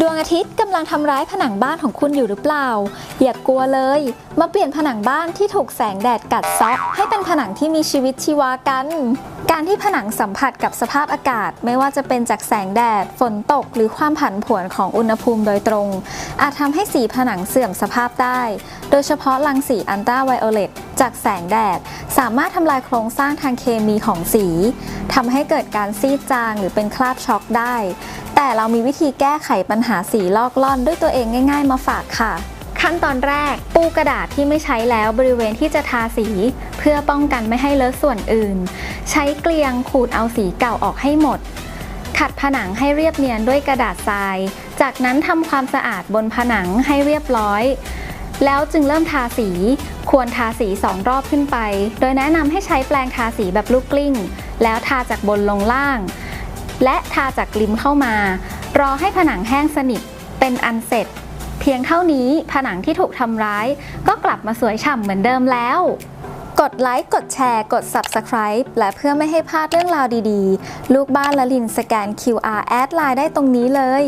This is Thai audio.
ดวงอาทิตย์กำลังทำร้ายผนังบ้านของคุณอยู่หรือเปล่า อย่ากลัวเลย มาเปลี่ยนผนังบ้านที่ถูกแสงแดดกัดเซาะให้เป็นผนังที่มีชีวิตชีวากัน การที่ผนังสัมผัสกับสภาพอากาศ ไม่ว่าจะเป็นจากแสงแดด ฝนตก หรือความผันผวนของอุณหภูมิโดยตรง อาจทำให้สีผนังเสื่อมสภาพได้ โดยเฉพาะรังสีอันตราไวโอเลต จากแสงแดด สามารถทำลายโครงสร้างทางเคมีของสีทำให้เกิดการซีดจางหรือเป็นคราบช็อกได้ แต่เรามีวิธีแก้ไขปัญหาสีลอกล่อนด้วยตัวเองง่าย ๆ มาฝากค่ะ ขั้นตอนแรก ปูกระดาษที่ไม่ใช้แล้วบริเวณที่จะทาสี เพื่อป้องกันไม่ให้เลอะส่วนอื่น ใช้เกลียงขูดเอาสีเก่าออกให้หมด ขัดผนังให้เรียบเนียนด้วยกระดาษทราย จากนั้นทำความสะอาดบนผนังให้เรียบร้อย แล้วจึงเริ่มทาสี ควรทาสีสองรอบขึ้นไป โดยแนะนำให้ใช้แปรงทาสีแบบลูกกลิ้ง แล้วทาจากบนลงล่าง และทาจากริมเข้ามา รอให้ผนังแห้งสนิทเป็นอันเสร็จ เพียงเท่านี้ผนังที่ถูกทำร้าย ก็กลับมาสวยฉ่ำเหมือนเดิมแล้ว กดไลค์ กดแชร์ กด Subscribe และเพื่อไม่ให้พลาดเรื่องราวดีๆ ลูกบ้านละลินสแกน QR แอดไลน์ได้ตรงนี้เลย